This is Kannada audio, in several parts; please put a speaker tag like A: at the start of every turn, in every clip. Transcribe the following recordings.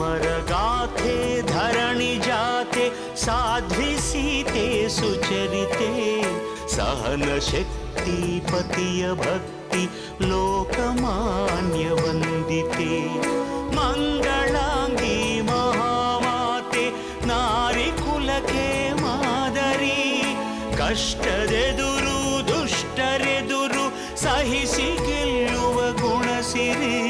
A: अमरगाथे धरणि जाते साध्वी सीते सुचरिते सहनशक्ति पतिय भक्ति लोकमान्यवन्दिते मङ्गलाङ्गी महामाते नारिकुलके मादरी ಕಷ್ಟದೆದುರು ದುಷ್ಟರೆದುರು ಸಹಿಸಿ ಗೆಲ್ಲುವ ಗುಣಸಿರಿ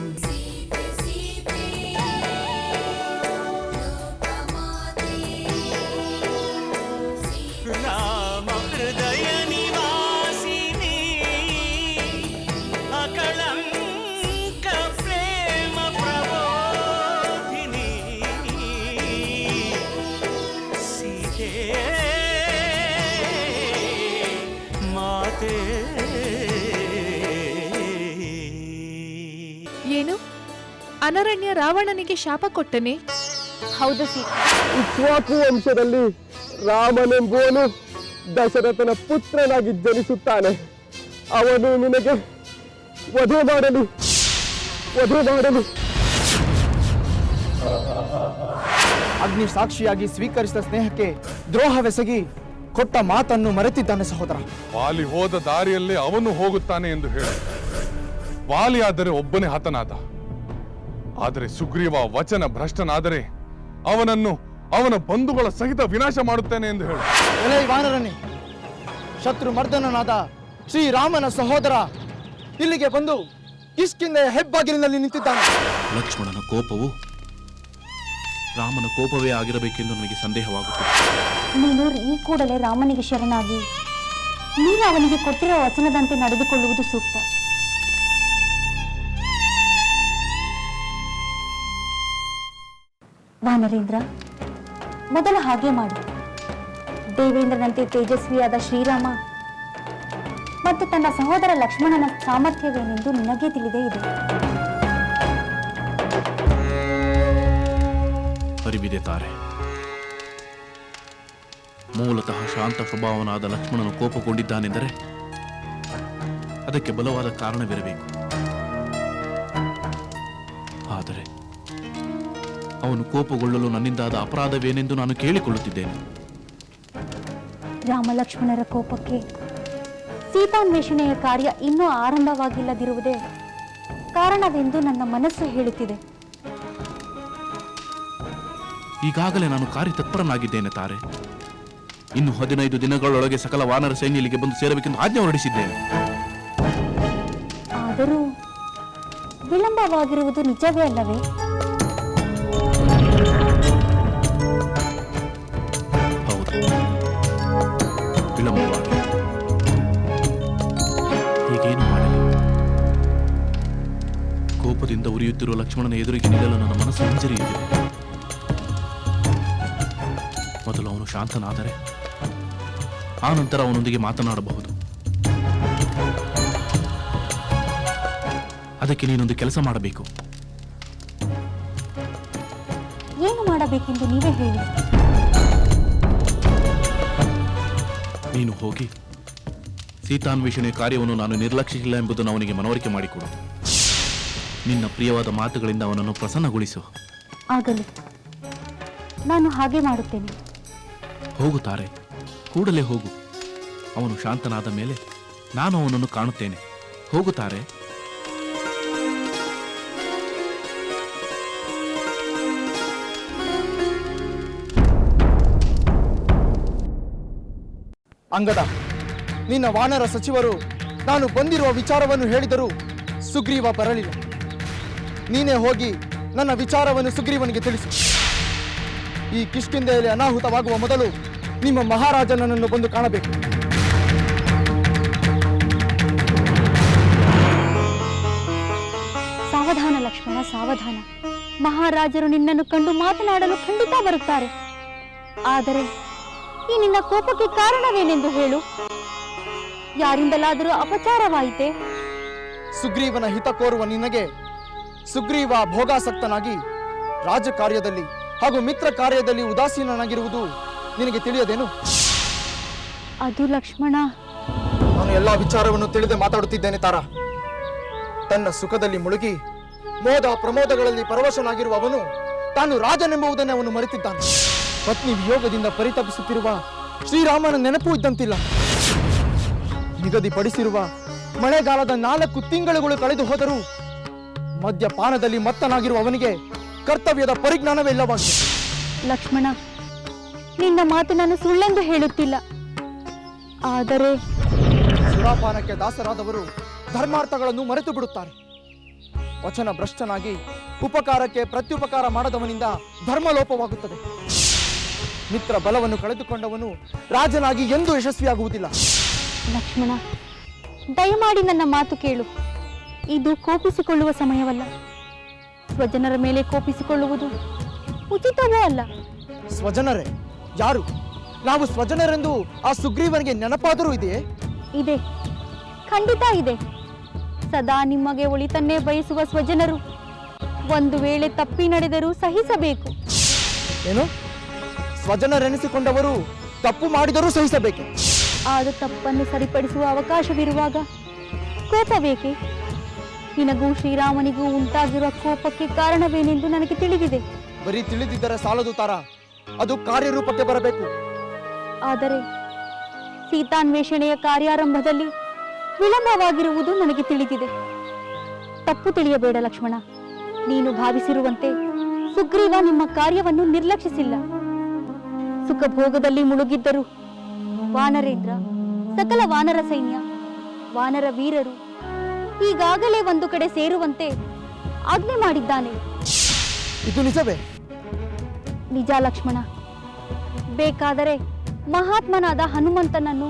B: ರಾವಣನಿಗೆ ಶಾಪ ಕೊಟ್ಟನೆ?
C: ಹೌದು ಸೀತೆ.
D: ಇಕ್ಷ್ವಾಕು ವಂಶದಲ್ಲಿ ರಾಮನೆಂಬುವನು ದಶರಥನ ಪುತ್ರನಾಗಿ ಜನಿಸುತ್ತಾನೆ. ಅವನು ನಿನಗೆ ವಧೆ ಮಾಡಲು ವಧೆ ಮಾಡಲು.
E: ಅಗ್ನಿ ಸಾಕ್ಷಿಯಾಗಿ ಸ್ವೀಕರಿಸಿದ ಸ್ನೇಹಕ್ಕೆ ದ್ರೋಹವೆಸಗಿ ಕೊಟ್ಟ ಮಾತನ್ನು ಮರೆತಿದ್ದಾನೆ ಸಹೋದರ.
F: ವಾಲಿ ಹೋದ ದಾರಿಯಲ್ಲೇ ಅವನು ಹೋಗುತ್ತಾನೆ ಎಂದು ಹೇಳಿ. ವಾಲಿ ಆದರೆ ಒಬ್ಬನೇ ಹತನಾದ. ಆದರೆ ಸುಗ್ರೀವ ವಚನ ಭ್ರಷ್ಟನಾದರೆ ಅವನನ್ನು ಅವನ ಬಂಧುಗಳ ಸಹಿತ ವಿನಾಶ ಮಾಡುತ್ತೇನೆ ಎಂದು ಹೇಳು.
E: ಎಲೆ ವಾನರನೇ ಶತ್ರು ಮರ್ದನನಾದ ಶ್ರೀರಾಮನ ಸಹೋದರ ಇಲ್ಲಿಗೆ ಬಂದು ಇಷ್ಕಿಂದ ಹೆಬ್ಬಾಗಿಲಿನಲ್ಲಿ ನಿಂತಿದ್ದಾನೆ.
G: ಲಕ್ಷ್ಮಣನ ಕೋಪವು ರಾಮನ ಕೋಪವೇ ಆಗಿರಬೇಕೆಂದು ನನಗೆ ಸಂದೇಹವಾಗುತ್ತದೆ.
C: ನೀನು ಈ ಕೂಡಲೇ ರಾಮನಿಗೆ ಶರಣಾಗಿ. ನೀನು ಅವನಿಗೆ ಕೊಟ್ಟಿರುವ ವಚನದಂತೆ ನಡೆದುಕೊಳ್ಳುವುದು ಸೂಕ್ತ. ವಾನರೇಂದ್ರ ಮೊದಲು ಹಾಗೆ ಮಾಡಿ. ದೇವೇಂದ್ರನಂತೆ ತೇಜಸ್ವಿಯಾದ ಶ್ರೀರಾಮ ಮತ್ತು ತನ್ನ ಸಹೋದರ ಲಕ್ಷ್ಮಣನ ಸಾಮರ್ಥ್ಯವೇನೆಂದು ನಿನಗೆ ತಿಳಿದೇ ಇದೆ.
G: ಅರಿವಿದೆ ತಾರೆ. ಮೂಲತಃ ಶಾಂತ ಸ್ವಭಾವನಾದ ಲಕ್ಷ್ಮಣನು ಕೋಪಗೊಂಡಿದ್ದಾನೆಂದರೆ ಅದಕ್ಕೆ ಬಲವಾದ ಕಾರಣವಿರಬೇಕು. ಅವನು ಕೋಪಗೊಳ್ಳಲು ನನ್ನಿಂದಾದ ಅಪರಾಧವೇನೆಂದು ನಾನು ಕೇಳಿಕೊಳ್ಳುತ್ತಿದ್ದೇನೆ.
C: ರಾಮಲಕ್ಷ್ಮಣರ ಕೋಪಕ್ಕೆ ಸೀತಾನ್ವೇಷಣೆಯ ಕಾರ್ಯ ಇನ್ನೂ ಆರಂಭವಾಗಿಲ್ಲದಿರುವುದೇ ಕಾರಣವೆಂದು ನನ್ನ ಮನಸ್ಸು ಹೇಳುತ್ತಿದೆ.
G: ಈಗಾಗಲೇ ನಾನು ಕಾರ್ಯತತ್ಪರನಾಗಿದ್ದೇನೆ ತಾರೆ. ಇನ್ನು ಹದಿನೈದು ದಿನಗಳೊಳಗೆ ಸಕಲ ವಾನರ ಸೈನ್ಯಲಿಗೆ ಬಂದು ಸೇರಬೇಕೆಂದು ಆಜ್ಞೆ ಹೊರಡಿಸಿದ್ದೇನೆ.
C: ಆದರೂ ವಿಳಂಬವಾಗಿರುವುದು ನಿಜವೇ ಅಲ್ಲವೇ?
G: ಕೋಪದಿಂದ ಉರಿಯುತ್ತಿರುವ ಲಕ್ಷ್ಮಣನ ಎದುರಿಗೆ ನಿಲ್ಲಲು ನನ್ನ ಮನಸ್ಸು ಹಿಂಜರಿಯುತ್ತಿದೆ. ಮೊದಲು ಅವನು ಶಾಂತನಾದರೆ ಆ ನಂತರ ಅವನೊಂದಿಗೆ ಮಾತನಾಡಬಹುದು. ಅದಕ್ಕೆ ನೀನೊಂದು ಕೆಲಸ ಮಾಡಬೇಕು.
C: ಏನು ಮಾಡಬೇಕೆಂದು ನೀವೇ ಹೇಳಿ.
G: ನೀನು ಹೋಗಿ ಸೀತಾನ್ವೇಷಣೆ ಕಾರ್ಯವನ್ನು ನಾನು ನಿರ್ಲಕ್ಷಿಸಿಲ್ಲ ಎಂಬುದನ್ನು ಅವನಿಗೆ ಮನವರಿಕೆ ಮಾಡಿಕೊಡು. ನಿನ್ನ ಪ್ರಿಯವಾದ ಮಾತುಗಳಿಂದ ಅವನನ್ನು ಪ್ರಸನ್ನಗೊಳಿಸು.
C: ಆಗಲಿ. ನಾನು ಹಾಗೆ ಮಾಡುತ್ತೇನೆ.
G: ಹೋಗುತ್ತಾರೆ ಕೂಡಲೇ ಹೋಗು. ಅವನು ಶಾಂತನಾದ ಮೇಲೆ ನಾನು ಅವನನ್ನು ಕಾಣುತ್ತೇನೆ. ಹೋಗುತ್ತಾರೆ
E: ಅಂಗದ ನಿನ್ನ ವಾನರ ಸಚಿವರು ನಾನು ಬಂದಿರುವ ವಿಚಾರವನ್ನು ಹೇಳಿದರೂ ಸುಗ್ರೀವ ಬರಲಿಲ್ಲ. ನೀನೇ ಹೋಗಿ ನನ್ನ ವಿಚಾರವನ್ನು ಸುಗ್ರೀವನಿಗೆ ತಿಳಿಸು. ಈ ಕಿಷ್ಕಿಂದೆಯಲ್ಲಿ ಅನಾಹುತವಾಗುವ ಮೊದಲು ನಿಮ್ಮ ಮಹಾರಾಜನನ್ನು ಬಂದು ಕಾಣಬೇಕು.
C: ಸಾವಧಾನ ಲಕ್ಷ್ಮಣ ಸಾವಧಾನ. ಮಹಾರಾಜರು ನಿನ್ನನ್ನು ಕಂಡು ಮಾತನಾಡಲು ಖಂಡಿತ ಬರುತ್ತಾರೆ. ಆದರೆ ಈ ನಿನ್ನ ಕೋಪಕ್ಕೆ ಕಾರಣವೇನೆಂದು ಹೇಳು. ಯಾರಿಂದಲಾದರೂ ಅಪಚಾರವಾಯಿತೆ?
E: ಸುಗ್ರೀವನ ಹಿತ ಕೋರುವ ನಿನಗೆ ಸುಗ್ರೀವ ಭೋಗಾಸಕ್ತನಾಗಿ ರಾಜಕಾರ್ಯದಲ್ಲಿ ಹಾಗೂ ಮಿತ್ರ ಕಾರ್ಯದಲ್ಲಿ ಉದಾಸೀನನಾಗಿರುವುದು ನಿನಗೆ ತಿಳಿಯದೇನು?
C: ಅದು ಲಕ್ಷ್ಮಣ.
E: ನಾನು ಎಲ್ಲಾ ವಿಚಾರವನ್ನು ತಿಳಿದೇ ಮಾತಾಡುತ್ತಿದ್ದೇನೆ ತಾರ. ತನ್ನ ಸುಖದಲ್ಲಿ ಮುಳುಗಿ ಮೋದ ಪ್ರಮೋದಗಳಲ್ಲಿ ಪರವಶನಾಗಿರುವ ಅವನು ತಾನು ರಾಜನೆಂಬುದನ್ನೇ ಅವನು ಮರೆತಿದ್ದಾನೆ. ಪತ್ನಿ ವಿಯೋಗದಿಂದ ಪರಿತಪಿಸುತ್ತಿರುವ ಶ್ರೀರಾಮನ ನೆನಪು ಇದ್ದಂತಿಲ್ಲ. ನಿಗದಿಪಡಿಸಿರುವ ಮಳೆಗಾಲದ ನಾಲ್ಕು ತಿಂಗಳುಗಳು ಕಳೆದು ಹೋದರೂ ಮದ್ಯಪಾನದಲ್ಲಿ ಮತ್ತನಾಗಿರುವ ಅವನಿಗೆ ಕರ್ತವ್ಯದ ಪರಿಜ್ಞಾನವೇ ಇಲ್ಲವಾಗಿದೆ.
C: ಲಕ್ಷ್ಮಣ ನಿನ್ನ ಮಾತು ನಾನು ಸುಳ್ಳೆಂದು ಹೇಳುತ್ತಿಲ್ಲ. ಆದರೆ
E: ಸುರಾಪಾನಕ್ಕೆ ದಾಸರಾದವರು ಧರ್ಮಾರ್ಥಗಳನ್ನು ಮರೆತು ಬಿಡುತ್ತಾರೆ. ವಚನ ಭ್ರಷ್ಟನಾಗಿ ಉಪಕಾರಕ್ಕೆ ಪ್ರತ್ಯುಪಕಾರ ಮಾಡದವನಿಂದ ಧರ್ಮಲೋಪವಾಗುತ್ತದೆ. ಮಿತ್ರ ಬಲವನ್ನು ಕಳೆದುಕೊಂಡವನು ರಾಜನಾಗಿ ಎಂದೂ ಯಶಸ್ವಿಯಾಗುವುದಿಲ್ಲ.
C: ಲಕ್ಷ್ಮಣ ದಯಮಾಡಿ ನನ್ನ ಮಾತು ಕೇಳು. ಇದು ಕೋಪಿಸಿಕೊಳ್ಳುವ ಸಮಯವಲ್ಲ. ಸ್ವಜನರ ಮೇಲೆ ಕೋಪಿಸಿಕೊಳ್ಳುವುದು ಉಚಿತವೂ ಅಲ್ಲ.
E: ಸ್ವಜನರೇ ಯಾರು? ನಾವು ಸ್ವಜನರೆಂದು ಆ ಸುಗ್ರೀವನಿಗೆ ನೆನಪಾದರೂ ಇದೆಯೇ?
C: ಇದೆ. ಖಂಡಿತ ಇದೆ. ಸದಾ ನಿಮಗೆ ಒಳಿತನ್ನೇ ಬಯಸುವ ಸ್ವಜನರು. ಒಂದು ವೇಳೆ ತಪ್ಪಿ ನಡೆದರೂ ಸಹಿಸಬೇಕು.
E: ಏನು? ಸ್ವಜನರೆನಿಸಿಕೊಂಡವರು ತಪ್ಪು ಮಾಡಿದರೂ ಸಹಿಸಬೇಕು?
C: ಆದ ತಪ್ಪನ್ನು ಸರಿಪಡಿಸುವ ಅವಕಾಶವಿರುವಾಗ ಕೋಪ ಬೇಕೆ? ನಿನಗೂ ಶ್ರೀರಾಮನಿಗೂ ಉಂಟಾಗಿರುವ ಕೋಪಕ್ಕೆ ಕಾರಣವೇನೆಂದು ನನಗೆ ತಿಳಿದಿದೆ.
E: ಬರೀ ತಿಳಿದಿದ್ದರೆ ಸಾಲದು ತಾರ? ಅದು ಕಾರ್ಯರೂಪಕ್ಕೆ ಬರಬೇಕು.
C: ಆದರೆ ಸೀತಾನ್ವೇಷಣೆಯ ಕಾರ್ಯಾರಂಭದಲ್ಲಿ ವಿಳಂಬವಾಗಿರುವುದು ನನಗೆ ತಿಳಿದಿದೆ. ತಪ್ಪು ತಿಳಿಯಬೇಡ ಲಕ್ಷ್ಮಣ. ನೀನು ಭಾವಿಸಿರುವಂತೆ ಸುಗ್ರೀವ ನಿಮ್ಮ ಕಾರ್ಯವನ್ನು ನಿರ್ಲಕ್ಷಿಸಿಲ್ಲ. ಸುಖಭೋಗದಲ್ಲಿ ಮುಳುಗಿದ್ದರು ವಾನರೇಂದ್ರ ಸಕಲ ವಾನರ ಸೈನ್ಯ ವಾನರ ವೀರರು ಈಗಾಗಲೇ ಒಂದು ಕಡೆ ಸೇರುವಂತೆ ಆಜ್ಞೆ ಮಾಡಿದ್ದಾನೆ.
E: ಇದು ನಿಜವೇ?
C: ನಿಜ ಲಕ್ಷ್ಮಣ. ಬೇಕಾದರೆ ಮಹಾತ್ಮನಾದ ಹನುಮಂತನನ್ನು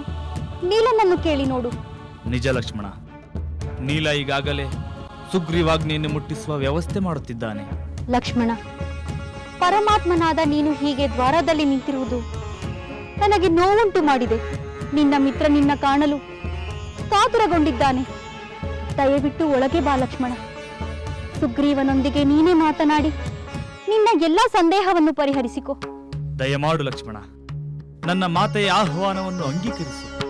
C: ನೀಲನನ್ನು ಕೇಳಿ ನೋಡು.
H: ನಿಜ ಲಕ್ಷ್ಮಣ ನೀಲ ಈಗಾಗಲೇ ಸುಗ್ರೀವಾಜ್ಞೆಯನ್ನು ಮುಟ್ಟಿಸುವ ವ್ಯವಸ್ಥೆ ಮಾಡುತ್ತಿದ್ದಾನೆ.
C: ಲಕ್ಷ್ಮಣ ಪರಮಾತ್ಮನಾದ ನೀನು ಹೀಗೆ ದ್ವಾರದಲ್ಲಿ ನಿಂತಿರುವುದು ನನಗೆ ನೋವುಂಟು ಮಾಡಿದೆ. ನಿನ್ನ ಮಿತ್ರ ನಿನ್ನ ಕಾಣಲು ಕಾತುರಗೊಂಡಿದ್ದಾನೆ. ದಯವಿಟ್ಟು ಒಳಗೆ ಬಾ ಲಕ್ಷ್ಮಣ. ಸುಗ್ರೀವನೊಂದಿಗೆ ನೀನೇ ಮಾತನಾಡಿ ನಿನ್ನ ಎಲ್ಲ ಸಂದೇಹವನ್ನು ಪರಿಹರಿಸಿಕೊ.
H: ದಯಮಾಡು ಲಕ್ಷ್ಮಣ. ನನ್ನ ಮಾತೆಯ ಆಹ್ವಾನವನ್ನು ಅಂಗೀಕರಿಸು.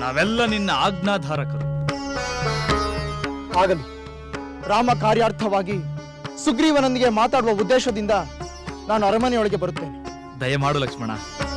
H: ನಾವೆಲ್ಲ ನಿನ್ನ ಆಜ್ಞಾಧಾರಕರು.
E: ಆಗಲಿ. ರಾಮ ಕಾರ್ಯಾರ್ಥವಾಗಿ ಸುಗ್ರೀವನೊಂದಿಗೆ ಮಾತಾಡುವ ಉದ್ದೇಶದಿಂದ ನಾನು ಅರಮನೆಯೊಳಗೆ ಬರುತ್ತೇನೆ.
H: ದಯಮಾಡು ಲಕ್ಷ್ಮಣ.
G: ಲಕ್ಷ್ಮಣ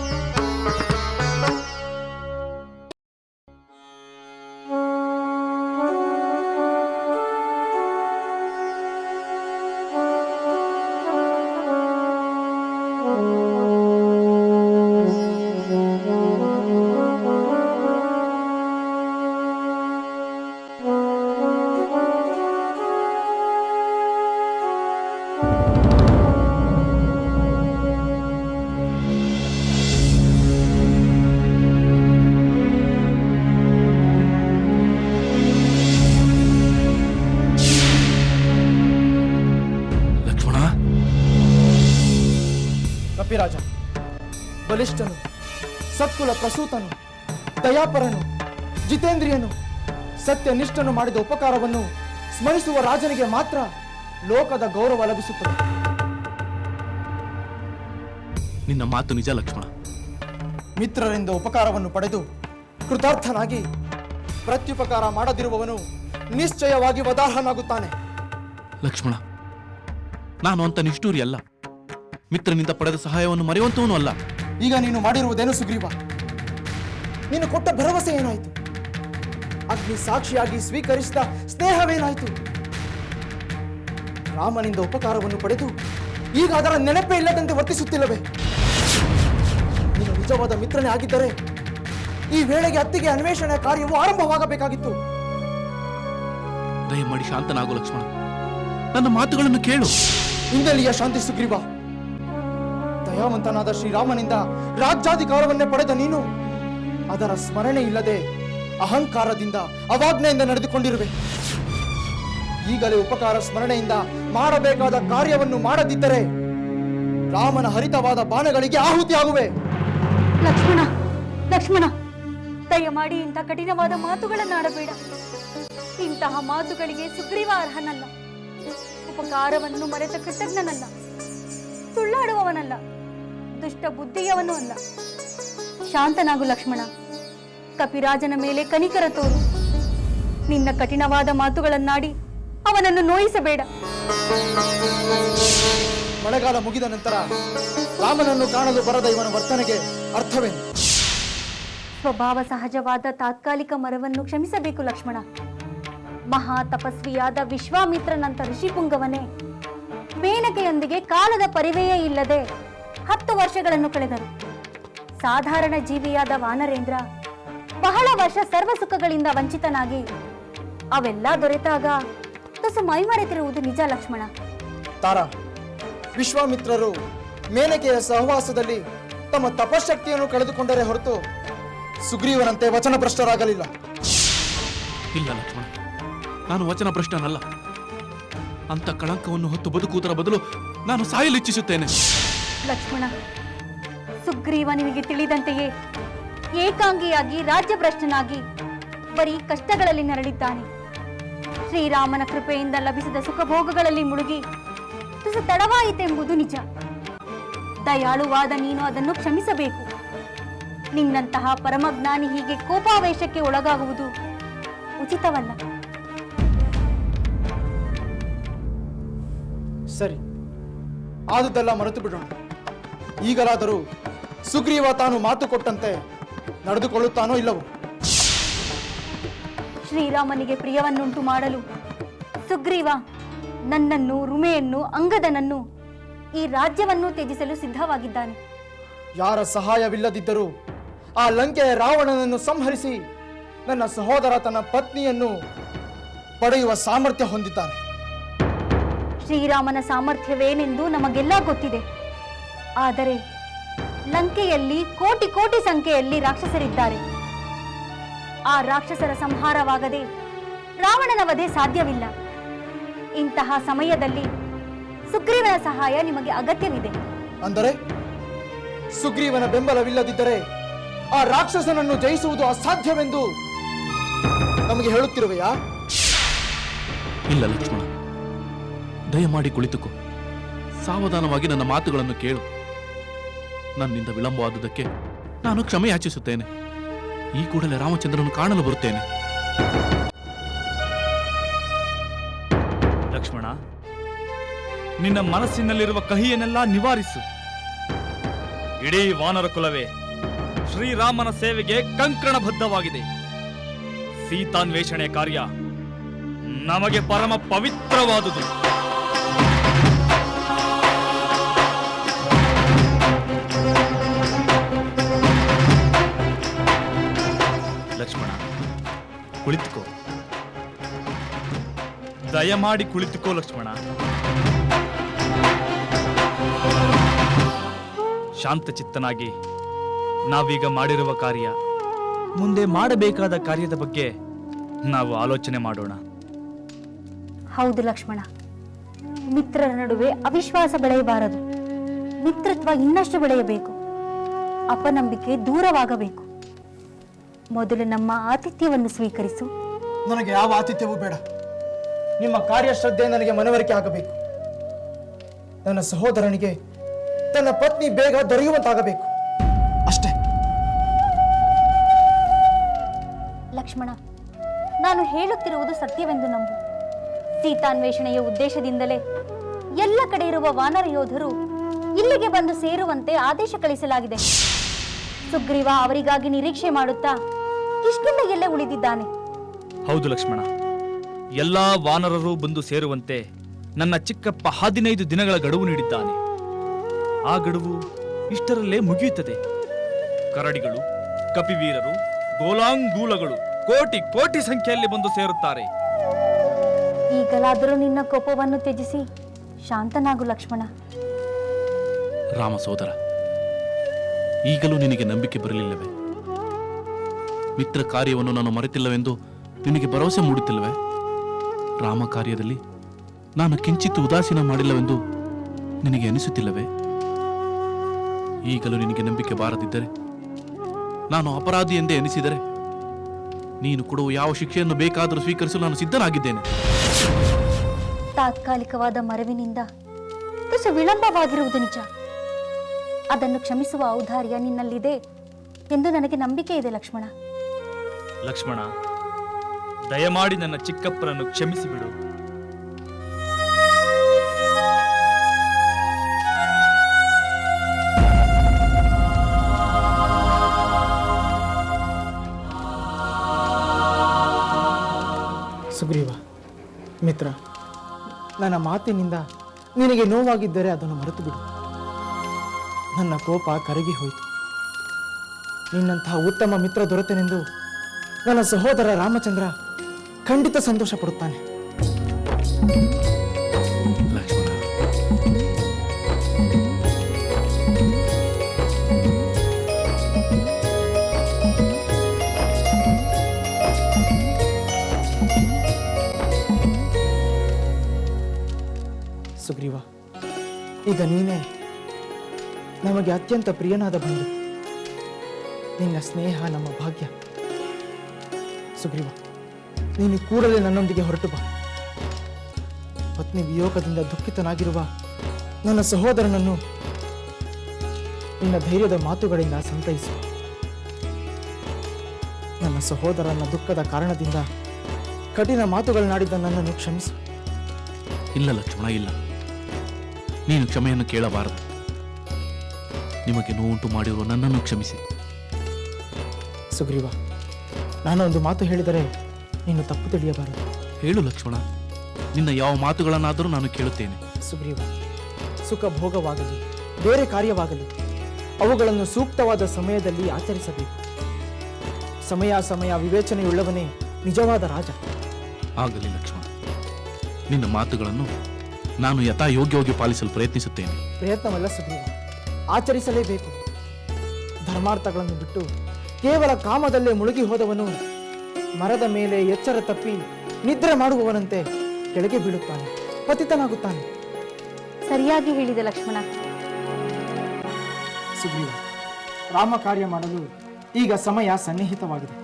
E: ಪ್ರಸೂತನು ದಯಾಪರನು ಜಿತೇಂದ್ರಿಯನು ಸತ್ಯನಿಷ್ಠನು ಮಾಡಿದ ಉಪಕಾರವನ್ನು ಸ್ಮರಿಸುವ ರಾಜನಿಗೆ ಮಾತ್ರ ಲೋಕದ ಗೌರವ ಲಭಿಸುತ್ತದೆ.
G: ನಿನ್ನ ಮಾತು ನಿಜ ಲಕ್ಷ್ಮಣ.
E: ಮಿತ್ರರಿಂದ ಉಪಕಾರವನ್ನು ಪಡೆದು ಕೃತಾರ್ಥನಾಗಿ ಪ್ರತ್ಯುಪಕಾರ ಮಾಡದಿರುವವನು ನಿಶ್ಚಯವಾಗಿ ವದಾರ್ಹನಾಗುತ್ತಾನೆ.
G: ಲಕ್ಷ್ಮಣ ನಾನು ಅಂತ ನಿಷ್ಠೂರಿ ಅಲ್ಲ ಮಿತ್ರನಿಂದ ಪಡೆದ ಸಹಾಯವನ್ನು ಮರೆಯುವಂತವನು ಅಲ್ಲ.
E: ಈಗ ನೀನು ಮಾಡಿರುವುದೇನು ಸುಗ್ರೀವ? ನೀನು ಕೊಟ್ಟ ಭರವಸೆ ಏನಾಯಿತು? ಅಗ್ನಿ ಸಾಕ್ಷಿಯಾಗಿ ಸ್ವೀಕರಿಸಿದ ಸ್ನೇಹವೇನಾಯಿತು? ರಾಮನಿಂದ ಉಪಕಾರವನ್ನು ಪಡೆದು ಈಗ ಅದರ ನೆನಪೇ ಇಲ್ಲದಂತೆ ವರ್ತಿಸುತ್ತಿಲ್ಲವೇ? ನೀನು ನಿಜವಾದ ಮಿತ್ರನೇ ಆಗಿದ್ದರೆ ಈ ವೇಳೆಗೆ ಅತ್ತಿಗೆ ಅನ್ವೇಷಣೆ ಕಾರ್ಯವು ಆರಂಭವಾಗಬೇಕಾಗಿತ್ತು.
G: ದಯಮಾಡಿ ಶಾಂತನಾಗು ಲಕ್ಷ್ಮಣ. ನನ್ನ ಮಾತುಗಳನ್ನು ಕೇಳು.
E: ಇಂದಲಿಯ ಶಾಂತಿ ಸುಗ್ರೀವ? ದಯಾವಂತನಾದ ಶ್ರೀರಾಮನಿಂದ ರಾಜ್ಯಾಧಿಕಾರವನ್ನೇ ಪಡೆದ ನೀನು? ಅದರ ಸ್ಮರಣೆ ಇಲ್ಲದೆ ಅಹಂಕಾರದಿಂದ ಅವಾಜ್ಞೆಯಿಂದ ನಡೆದುಕೊಂಡಿರುವೆ. ಈಗಲೇ ಉಪಕಾರ ಸ್ಮರಣೆಯಿಂದ ಮಾಡಬೇಕಾದ ಕಾರ್ಯವನ್ನು ಮಾಡದಿದ್ದರೆ ರಾಮನ ಹರಿತವಾದ ಬಾಣಗಳಿಗೆ ಆಹುತಿಯಾಗುವೆ.
C: ಲಕ್ಷ್ಮಣ ಲಕ್ಷ್ಮಣ, ದಯಮಾಡಿ ಇಂಥ ಕಠಿಣವಾದ ಮಾತುಗಳನ್ನಾಡಬೇಡ. ಇಂತಹ ಮಾತುಗಳಿಗೆ ಸುಗ್ರೀವ ಅರ್ಹನಲ್ಲ. ಉಪಕಾರವನ್ನು ಮರೆತ ಕೃತಜ್ಞನಲ್ಲ. ಸುಳ್ಳಾಡುವವನಲ್ಲ. ದುಷ್ಟ ಬುದ್ಧಿಯವನು ಅಲ್ಲ. ಶಾಂತನಾಗು ಲಕ್ಷ್ಮಣ. ಕಪಿರಾಜನ ಮೇಲೆ ಕನಿಕರ ತೋರು. ನಿನ್ನ ಕಠಿಣವಾದ ಮಾತುಗಳನ್ನಾಡಿ ಅವನನ್ನು ನೋಯಿಸಬೇಡ.
E: ಮಳೆಗಾಲ ಮುಗಿದ ನಂತರ ರಾಮನನ್ನು ಕಾಣಲು ಬರದ ಇವನ ವರ್ತನೆಗೆ ಅರ್ಥವೇನು?
C: ಸ್ವಭಾವ ಸಹಜವಾದ ತಾತ್ಕಾಲಿಕ ಮರವನ್ನು ಕ್ಷಮಿಸಬೇಕು ಲಕ್ಷ್ಮಣ. ಮಹಾ ತಪಸ್ವಿಯಾದ ವಿಶ್ವಾಮಿತ್ರನಂತ ಋಷಿಪುಂಗವನೇ ಮೇನಕೆಯೊಂದಿಗೆ ಕಾಲದ ಪರಿವೆಯೇ ಇಲ್ಲದೆ ಹತ್ತು ವರ್ಷಗಳನ್ನು ಕಳೆದರು. ಸಾಧಾರಣ ಜೀವಿಯಾದ ವಾನರೇಂದ್ರ ಬಹಳ ವರ್ಷ ಸರ್ವ ಸುಖಗಳಿಂದ ವಂಚಿತನಾಗಿ ಅವೆಲ್ಲ ದೊರೆತಾಗ ತುಸು ಮೈಮರೆತಿರುವುದು ನಿಜ ಲಕ್ಷ್ಮಣ.
E: ತಾರಾ ವಿಶ್ವಾಮಿತ್ರರು ಮೇನಕೆಯ ಸಹವಾಸದಲ್ಲಿ ತಮ್ಮ ತಪಶಕ್ತಿಯನ್ನು ಕಳೆದುಕೊಂಡರೆ ಹೊರತು ಸುಗ್ರೀವನಂತೆ ವಚನಭ್ರಷ್ಟರಾಗಲಿಲ್ಲ.
G: ಇಲ್ಲ ಲಕ್ಷ್ಮಣ ನಾನು ವಚನ ಭ್ರಷ್ಟನಲ್ಲ ಅಂತ ಕಳಂಕವನ್ನು ಹೊತ್ತು ಬದುಕುವುದರ ಬದಲು ನಾನು ಸಾಯಲಿಚ್ಛಿಸುತ್ತೇನೆ.
C: ಲಕ್ಷ್ಮಣ ಸುಗ್ರೀವ ನಿನಗೆ ತಿಳಿದಂತೆಯೇ ಏಕಾಂಗಿಯಾಗಿ ರಾಜ್ಯಭ್ರಷ್ಟನಾಗಿ ಬರೀ ಕಷ್ಟಗಳಲ್ಲಿ ನರಳಿದ್ದಾನೆ. ಶ್ರೀರಾಮನ ಕೃಪೆಯಿಂದ ಲಭಿಸಿದ ಸುಖಭೋಗಗಳಲ್ಲಿ ಮುಳುಗಿ ತುಸು ತಡವಾಯಿತೆಂಬುದು ನಿಜ. ದಯಾಳುವಾದ ನೀನು ಅದನ್ನು ಕ್ಷಮಿಸಬೇಕು. ನಿನ್ನಂತಹ ಪರಮಜ್ಞಾನಿ ಹೀಗೆ ಕೋಪಾವೇಶಕ್ಕೆ ಒಳಗಾಗುವುದು ಉಚಿತವಲ್ಲ.
E: ಸರಿ ಆದುದೆಲ್ಲ ಮರೆತು ಬಿಡೋಣ ಈಗಲಾದರೂ ಸುಗ್ರೀವ ತಾನು ಮಾತು ಕೊಟ್ಟಂತೆ ನಡೆದುಕೊಳ್ಳುತ್ತಾನೋ ಇಲ್ಲವೋ?
C: ಶ್ರೀರಾಮನಿಗೆ ಪ್ರಿಯವನ್ನುಂಟು ಮಾಡಲು ಸುಗ್ರೀವ ನನ್ನನ್ನು ರುಮೆಯನ್ನು ಅಂಗದನನ್ನು ಈ ರಾಜ್ಯವನ್ನು ತ್ಯಜಿಸಲು ಸಿದ್ಧವಾಗಿದ್ದಾನೆ.
E: ಯಾರ ಸಹಾಯವಿಲ್ಲದಿದ್ದರೂ ಆ ಲಂಕೆಯ ರಾವಣನನ್ನು ಸಂಹರಿಸಿ ನನ್ನ ಸಹೋದರ ತನ್ನ ಪತ್ನಿಯನ್ನು ಪಡೆಯುವ ಸಾಮರ್ಥ್ಯ ಹೊಂದಿದ್ದಾನೆ.
C: ಶ್ರೀರಾಮನ ಸಾಮರ್ಥ್ಯವೇನೆಂದು ನಮಗೆಲ್ಲ ಗೊತ್ತಿದೆ. ಆದರೆ ಲಂಕೆಯಲ್ಲಿ ಕೋಟಿ ಕೋಟಿ ಸಂಖ್ಯೆಯಲ್ಲಿ ರಾಕ್ಷಸರಿದ್ದಾರೆ. ಆ ರಾಕ್ಷಸರ ಸಂಹಾರವಾಗದೆ ರಾವಣನ ವಧೆ ಸಾಧ್ಯವಿಲ್ಲ. ಇಂತಹ ಸಮಯದಲ್ಲಿ ಸುಗ್ರೀವನ ಸಹಾಯ ನಿಮಗೆ ಅಗತ್ಯವಿದೆ.
E: ಅಂದರೆ ಸುಗ್ರೀವನ ಬೆಂಬಲವಿಲ್ಲದಿದ್ದರೆ ಆ ರಾಕ್ಷಸನನ್ನು ಜಯಿಸುವುದು ಅಸಾಧ್ಯವೆಂದು ನಮಗೆ ಹೇಳುತ್ತಿರುವೆಯಾ?
G: ಇಲ್ಲ ಲಕ್ಷ್ಮಣ ದಯಮಾಡಿ ಕುಳಿತುಕೋ. ಸಾವಧಾನವಾಗಿ ನನ್ನ ಮಾತುಗಳನ್ನು ಕೇಳು. ನನ್ನಿಂದ ವಿಳಂಬವಾದುದಕ್ಕೆ ನಾನು ಕ್ಷಮೆ ಯಾಚಿಸುತ್ತೇನೆ. ಈ ಕೂಡಲೇ ರಾಮಚಂದ್ರನು ಕಾಣಲು ಬರುತ್ತೇನೆ.
H: ಲಕ್ಷ್ಮಣ, ನಿನ್ನ ಮನಸ್ಸಿನಲ್ಲಿರುವ ಕಹಿಯನ್ನೆಲ್ಲ ನಿವಾರಿಸು. ಇಡೀ ವಾನರ ಕುಲವೇ, ಶ್ರೀರಾಮನ ಸೇವೆಗೆ ಕಂಕಣಬದ್ಧವಾಗಿದೆ. ಸೀತಾನ್ವೇಷಣೆ ಕಾರ್ಯ ನಮಗೆ ಪರಮ ಪವಿತ್ರವಾದುದು. ಕುಳಿತುಕೋ. ದಯಮಾಡಿ ಕುಳಿತುಕೋ, ಲಕ್ಷ್ಮಣ. ಶಾಂತಚಿತ್ತನಾಗಿ ನಾವೀಗ ಮಾಡಿರುವ ಕಾರ್ಯ, ಮುಂದೆ ಮಾಡಬೇಕಾದ ಕಾರ್ಯದ ಬಗ್ಗೆ ನಾವು ಆಲೋಚನೆ ಮಾಡೋಣ.
C: ಹೌದು, ಲಕ್ಷ್ಮಣ. ಮಿತ್ರರ ನಡುವೆ ಅವಿಶ್ವಾಸ ಬೆಳೆಯಬಾರದು. ಮಿತ್ರತ್ವ ಇನ್ನಷ್ಟು ಬೆಳೆಯಬೇಕು. ಅಪನಂಬಿಕೆ ದೂರವಾಗಬೇಕು. ಮೊದಲು ನಮ್ಮ ಆತಿಥ್ಯವನ್ನು ಸ್ವೀಕರಿಸು.
E: ನನಗೆ ಯಾವ ಆತಿಥ್ಯವೂ ಬೇಡ. ನಿಮ್ಮ ಕಾರ್ಯಶ್ರದ್ಧೆ ನನಗೆ ಮನವರಿಕೆ ಆಗಬೇಕು. ನನ್ನ ಸಹೋದರನಿಗೆ ತನ್ನ ಪತ್ನಿ ಬೇಗ ದೊರೆಯುವಂತಾಗಬೇಕು. ಅಷ್ಟೇ.
C: ಲಕ್ಷ್ಮಣ ನಾನು ಹೇಳುತ್ತಿರುವುದು ಸತ್ಯವೆಂದು ನಂಬು. ಸೀತಾನ್ವೇಷಣೆಯ ಉದ್ದೇಶದಿಂದಲೇ ಎಲ್ಲ ಕಡೆ ಇರುವ ವಾನರ ಯೋಧರು ಇಲ್ಲಿಗೆ ಬಂದು ಸೇರುವಂತೆ ಆದೇಶ ಕಳಿಸಲಾಗಿದೆ. ಸುಗ್ರೀವ ಅವರಿಗಾಗಿ ನಿರೀಕ್ಷೆ ಮಾಡುತ್ತಾ ಕಿಷ್ಕಿಂದ ಎಲ್ಲೇ ಉಳಿದಿದ್ದಾನೆ.
H: ಹೌದು ಲಕ್ಷ್ಮಣ. ಎಲ್ಲಾ ವಾನರರು ಬಂದು ಸೇರುವಂತೆ ನನ್ನ ಚಿಕ್ಕಪ್ಪ ಹದಿನೈದು ದಿನಗಳ ಗಡುವು ನೀಡಿದ್ದಾನೆ. ಆ ಗಡುವು ಇಷ್ಟರಲ್ಲೇ ಮುಗಿಯುತ್ತದೆ. ಕರಡಿಗಳು ಕಪಿವೀರರು ಗೋಲಾಂಗೂಲಗಳು ಕೋಟಿ ಕೋಟಿ ಸಂಖ್ಯೆಯಲ್ಲಿ ಬಂದು ಸೇರುತ್ತಾರೆ.
C: ಈಗಲಾದರೂ ನಿನ್ನ ಕೋಪವನ್ನು ತ್ಯಜಿಸಿ ಶಾಂತನಾಗು ಲಕ್ಷ್ಮಣ.
G: ರಾಮ ಸೋದರ ಈಗಲೂ ನಿನಗೆ ನಂಬಿಕೆ ಬರಲಿಲ್ಲವೇ? ಮಿತ್ರ ಕಾರ್ಯವನ್ನು ನಾನು ಮರೆತಿಲ್ಲವೆಂದು ನಿನಗೆ ಭರವಸೆ ಮೂಡುತ್ತಿಲ್ಲವೆ? ರಾಮ ಕಾರ್ಯದಲ್ಲಿ ನಾನು ಕಿಂಚಿತ್ತು ಉದಾಸೀನ ಮಾಡಿಲ್ಲವೆಂದು ನಿನಗೆ ಅನಿಸುತ್ತಿಲ್ಲವೇ? ಈಗಲೂ ನಿನಗೆ ನಂಬಿಕೆ ಬಾರದಿದ್ದರೆ, ನಾನು ಅಪರಾಧಿ ಎಂದೇ ಎನಿಸಿದರೆ, ನೀನು ಕೊಡುವ ಯಾವ ಶಿಕ್ಷೆಯನ್ನು ಬೇಕಾದರೂ ಸ್ವೀಕರಿಸಲು ನಾನು ಸಿದ್ಧನಾಗಿದ್ದೇನೆ.
C: ತಾತ್ಕಾಲಿಕವಾದ ಮರವಿನಿಂದ ತುಸು ವಿಳಂಬವಾಗಿರುವುದು ನಿಜ. ಅದನ್ನು ಕ್ಷಮಿಸುವ ಔದಾರ್ಯ ನಿನ್ನಲ್ಲಿದೆ ಎಂದು ನನಗೆ ನಂಬಿಕೆ ಇದೆ ಲಕ್ಷ್ಮಣ.
H: ಲಕ್ಷ್ಮಣ, ದಯಮಾಡಿ ನನ್ನ ಚಿಕ್ಕಪ್ಪನನ್ನು ಕ್ಷಮಿಸಿಬಿಡು.
E: ಸುಗ್ರೀವ, ಮಿತ್ರ, ನನ್ನ ಮಾತಿನಿಂದ ನಿನಗೆ ನೋವಾಗಿದ್ದರೆ ಅದನ್ನು ಮರೆತು ಬಿಡು ನನ್ನ ಕೋಪ ಕರಗಿ ಹೋಯಿತು. ನಿನ್ನಂತಹ ಉತ್ತಮ ಮಿತ್ರ ದೊರೆತನೆಂದು ನನ್ನ ಸಹೋದರ ರಾಮಚಂದ್ರ ಖಂಡಿತ ಸಂತೋಷ ಪಡುತ್ತಾನೆ. ಸುಗ್ರೀವ, ಈಗ ನೀನೇ ನಮಗೆ ಅತ್ಯಂತ ಪ್ರಿಯನಾದ ಬಂಧು. ನಿನ್ನ ಸ್ನೇಹ, ನಮ್ಮ ಭಾಗ್ಯ. ಸುಗ್ರೀವ ನೀನು ಕೂಡಲೇ ನನ್ನೊಂದಿಗೆ ಹೊರಟು ಬಾ. ಪತ್ನಿ ವಿಯೋಗದಿಂದ ದುಃಖಿತನಾಗಿರುವ ನನ್ನ ಸಹೋದರನನ್ನು ನಿನ್ನ ಧೈರ್ಯದ ಮಾತುಗಳಿಂದ ಸಂತೈಸು. ನನ್ನ ಸಹೋದರನ ದುಃಖದ ಕಾರಣದಿಂದ ಕಠಿಣ ಮಾತುಗಳನ್ನಾಡಿದ್ದ ನನ್ನನ್ನು ಕ್ಷಮಿಸು.
G: ಇಲ್ಲ ಲಕ್ಷ್ಮಣ ಇಲ್ಲ. ನೀನು ಕ್ಷಮೆಯನ್ನು ಕೇಳಬಾರದು. ನಿಮಗೆ ನೋವುಂಟು ಮಾಡಿರುವ ನನ್ನನ್ನು ಕ್ಷಮಿಸಿ.
E: ಸುಗ್ರೀವ ನಾನೊಂದು ಮಾತು ಹೇಳಿದರೆ ನೀನು ತಪ್ಪು ತಿಳಿಯಬಾರದು.
G: ಹೇಳು ಲಕ್ಷ್ಮಣ ನಿನ್ನ ಯಾವ ಮಾತುಗಳನ್ನಾದರೂ ನಾನು ಕೇಳುತ್ತೇನೆ.
E: ಸುಗ್ರೀವ ಸುಖ ಭೋಗವಾಗಲಿ ಬೇರೆ ಕಾರ್ಯವಾಗಲಿ ಅವುಗಳನ್ನು ಸೂಕ್ತವಾದ ಸಮಯದಲ್ಲಿ ಆಚರಿಸಬೇಕು. ಸಮಯ ಸಮಯ ವಿವೇಚನೆಯುಳ್ಳವನೇ ನಿಜವಾದ ರಾಜ.
G: ಆಗಲಿ ಲಕ್ಷ್ಮಣ ನಿನ್ನ ಮಾತುಗಳನ್ನು ನಾನು ಯಥಾಯೋಗ್ಯವಾಗಿ ಪಾಲಿಸಲು ಪ್ರಯತ್ನಿಸುತ್ತೇನೆ.
E: ಪ್ರಯತ್ನವಲ್ಲ ಸುಗ್ರೀವ ಆಚರಿಸಲೇಬೇಕು. ಧರ್ಮಾರ್ಥಗಳನ್ನು ಬಿಟ್ಟು ಕೇವಲ ಕಾಮದಲ್ಲೇ ಮುಳುಗಿ ಹೋದವನು ಮರದ ಮೇಲೆ ಎಚ್ಚರ ತಪ್ಪಿ ನಿದ್ರೆ ಮಾಡುವವನಂತೆ ಕೆಳಗೆ ಬೀಳುತ್ತಾನೆ ಪತಿತನಾಗುತ್ತಾನೆ.
C: ಸರಿಯಾಗಿ ಹೇಳಿದೆ ಲಕ್ಷ್ಮಣ.
E: ಸುಗ್ರೀವ ರಾಮ ಕಾರ್ಯ ಮಾಡಲು ಈಗ ಸಮಯ ಸನ್ನಿಹಿತವಾಗಿದೆ.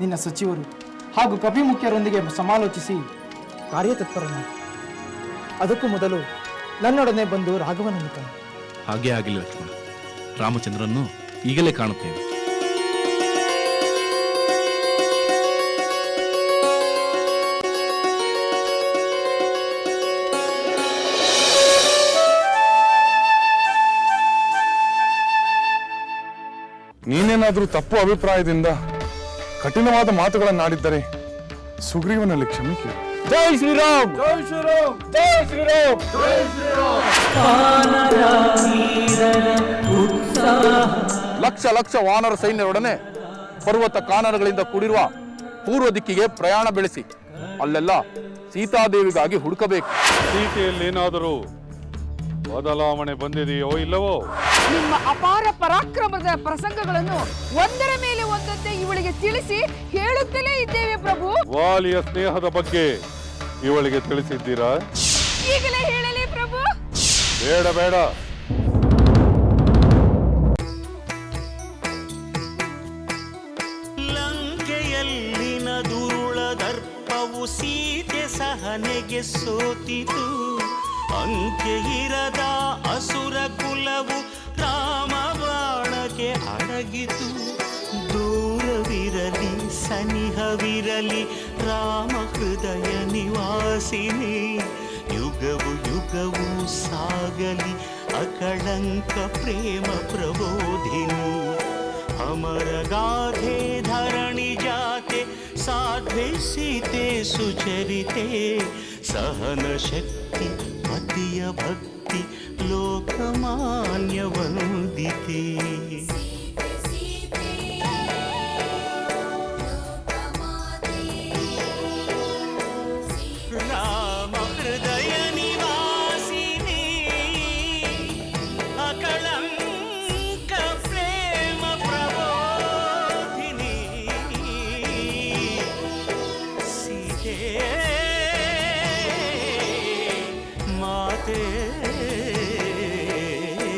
E: ನಿನ್ನ ಸಚಿವರು ಹಾಗೂ ಕಪಿಮುಖ್ಯರೊಂದಿಗೆ ಸಮಾಲೋಚಿಸಿ ಕಾರ್ಯತತ್ಪರನು. ಅದಕ್ಕೂ ಮೊದಲು ನನ್ನೊಡನೆ ಬಂದು ರಾಘವನನ್ನು ಕಾಣ.
G: ಹಾಗೇ ಆಗಲಿ ಲಕ್ಷ್ಮಣ. ರಾಮಚಂದ್ರನ್ನು ಈಗಲೇ ಕಾಣುತ್ತೇನೆ
F: ನೀನೇನಾದ್ರೂ ತಪ್ಪು ಅಭಿಪ್ರಾಯದಿಂದ ಕಠಿಣವಾದ ಮಾತುಗಳನ್ನಾಡಿದ್ದರೆ ಸುಗ್ರೀವನಲ್ಲಿ ಕ್ಷಮೆ ಕೇಳು
D: ಜೈ ಶ್ರೀರಾಮ್! ಜೈ ಶ್ರೀರಾಮ್! ಜೈ ಶ್ರೀರಾಮ್! ಜೈ
I: ಲಕ್ಷ ಲಕ್ಷ ವಾನರ ಸೈನ್ಯರೊಡನೆ ಪರ್ವತ ಕಾನರಗಳಿಂದ ಕೂಡಿರುವ ಪೂರ್ವ ದಿಕ್ಕಿಗೆ ಪ್ರಯಾಣ ಬೆಳೆಸಿ ಅಲ್ಲೆಲ್ಲ ಸೀತಾದೇವಿಗಾಗಿ ಹುಡುಕಬೇಕು.
F: ಸೀತೆಯಲ್ಲಿ ಏನಾದರೂ ಬದಲಾವಣೆ ಬಂದಿದೆಯೋ ಇಲ್ಲವೋ?
J: ನಿಮ್ಮ ಅಪಾರ ಪರಾಕ್ರಮದ ಪ್ರಸಂಗಗಳನ್ನು ಒಂದರ ಮೇಲೆ ಒಂದಂತೆ ಇವಳಿಗೆ ತಿಳಿಸಿ ಹೇಳುತ್ತಲೇ ಇದ್ದೇವೆ ಪ್ರಭು.
F: ವಾಲಿಯ ಸ್ನೇಹದ ಬಗ್ಗೆ ಇವಳಿಗೆ ತಿಳಿಸಿದ್ದೀರಾ?
J: ಈಗಲೇ ಹೇಳಲಿ ಪ್ರಭು.
F: ಬೇಡ ಬೇಡ.
A: ಲಂಕೆಯಲ್ಲಿನ ದುರುಳ ದರ್ಪವು ಸೀತೆ ಸಹನೆಗೆ ಸೋತಿತು. ಅಂತ್ಯ ಇರದ ಅಸುರ ಕುಲವು ರಾಮ ಬಾಣಕ್ಕೆ ಅಡಗಿತು ದೂರವಿರಲಿ ಸನಿಹವಿರಲಿ ರಾಮ ಹೃದಯ ನಿವಾಸಿನಿ ಯುಗವು ಯುಗವು ಸಾಗಲಿ ಅಕಳಂಕ ಪ್ರೇಮ ಪ್ರಬೋಧಿನಿ अमरगाधे धरणि जाते साध्वे सीते सुचरिते సహన శక్తి పతియ భక్తి లోకమాన్య వందితే